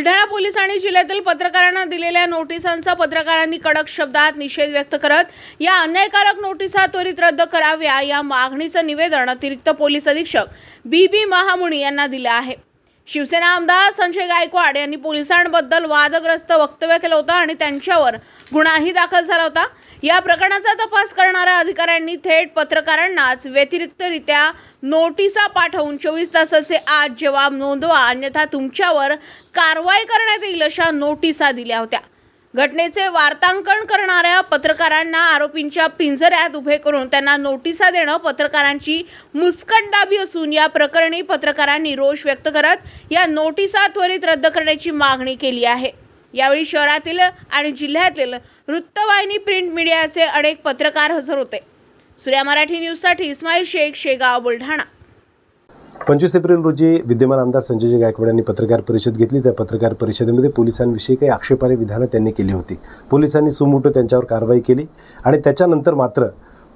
बुलढाणा पोलिसांनी जिल्ह्यातील पत्रकारांना दिलेल्या नोटिसांचा पत्रकारांनी कडक शब्दात निषेध व्यक्त करत या अन्यायकारक नोटिसा त्वरित रद्द कराव्या या मागणीचं निवेदन अतिरिक्त पोलीस अधीक्षक बी बी महामुनी यांना दिलं आहे. शिवसेना आमदार संजय गायकवाड यांनी पोलिसांबद्दल वादग्रस्त वक्तव्य केलं होतं आणि त्यांच्यावर गुन्हाही दाखल झाला होता. या प्रकरणाचा तपास करणाऱ्या अधिकाऱ्यांनी थेट पत्रकारांनाच व्यतिरिक्तरित्या नोटिसा पाठवून चोवीस तासाचे आज जवाब नोंदवा अन्यथा तुमच्यावर कारवाई करण्यात येईल अशा नोटिसा दिल्या होत्या. घटनेचे वार्तांकन करणाऱ्या पत्रकारांना आरोपींच्या पिंजऱ्यात उभे करून त्यांना नोटिसा देणं पत्रकारांची मुस्कटदाबी असून या प्रकरणी पत्रकारांनी रोष व्यक्त करत या नोटिसा त्वरित रद्द करण्याची मागणी केली आहे. यावेळी शहरातील आणि जिल्ह्यातील वृत्तवाहिनी प्रिंट मीडियाचे अनेक पत्रकार हजर होते. सूर्या मराठी न्यूजसाठी इस्माईल शेख शेगाव बुलढाणा. पंचवीस एप्रिल रोजी विद्यमान आमदार संजयजी गायकवाड यांनी पत्रकार परिषद घेतली. त्या पत्रकार परिषदेमध्ये पोलिसांविषयी काही आक्षेपार्ह विधानं त्यांनी केली होती. पोलिसांनी सुमोटो त्यांच्यावर कारवाई केली आणि त्याच्यानंतर मात्र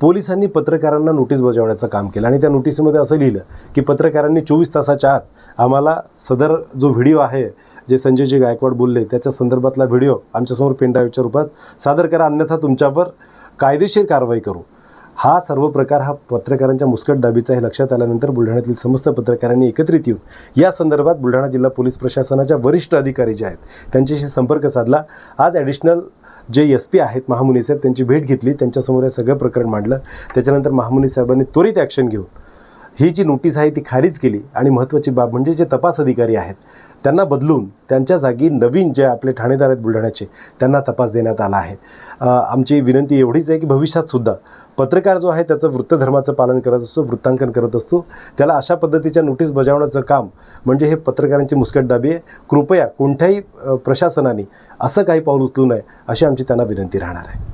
पोलिसांनी पत्रकारांना नोटीस बजावण्याचं काम केलं. आणि त्या नोटीसमध्ये असं लिहिलं की पत्रकारांनी चोवीस तासाच्या आत आम्हाला सदर जो व्हिडिओ आहे जे संजयजी गायकवाड बोलले त्याच्या संदर्भातला व्हिडिओ आमच्यासमोर पेनड्राईव्हच्या रूपात सादर करा. अन्यथा तुमच्यावर कायदेशीर कारवाई करू. हा सर्व प्रकार हा पत्रकारांच्या मुस्कट दाबीचा हे लक्षात आल्यानंतर बुलढाण्यातील समस्त पत्रकारांनी एकत्रित येऊन या संदर्भात बुलढाणा जिल्हा पोलीस प्रशासनाच्या वरिष्ठ अधिकारी जे आहेत त्यांच्याशी संपर्क साधला. आज ॲडिशनल जे एस पी आहेत महामुनी साहेब त्यांची भेट घेतली. त्यांच्यासमोर हे सगळं प्रकरण मांडलं. त्याच्यानंतर महामुनी साहेबांनी त्वरित ॲक्शन घेऊन ही जी नोटीस आहे ती खारीज केली आणि महत्त्वाची बाब म्हणजे जे तपास अधिकारी आहेत त्यांना बदलून त्यांच्या जागी नवीन जे आपले ठाणेदार आहेत बुलढाण्याचे त्यांना तपास देण्यात आला आहे. आमची विनंती एवढीच आहे की भविष्यात सुद्धा पत्रकार जो आहे त्याचं वृत्तधर्माचं पालन करत असतो वृत्तांकन करत असतो. त्याला अशा पद्धतीच्या नोटीस बजावण्याचं काम म्हणजे हे पत्रकारांची मुस्कटदाबी आहे. कृपया कोणत्याही प्रशासनाने असं काही पाऊल उचलू नये अशी आमची त्यांना विनंती राहणार आहे.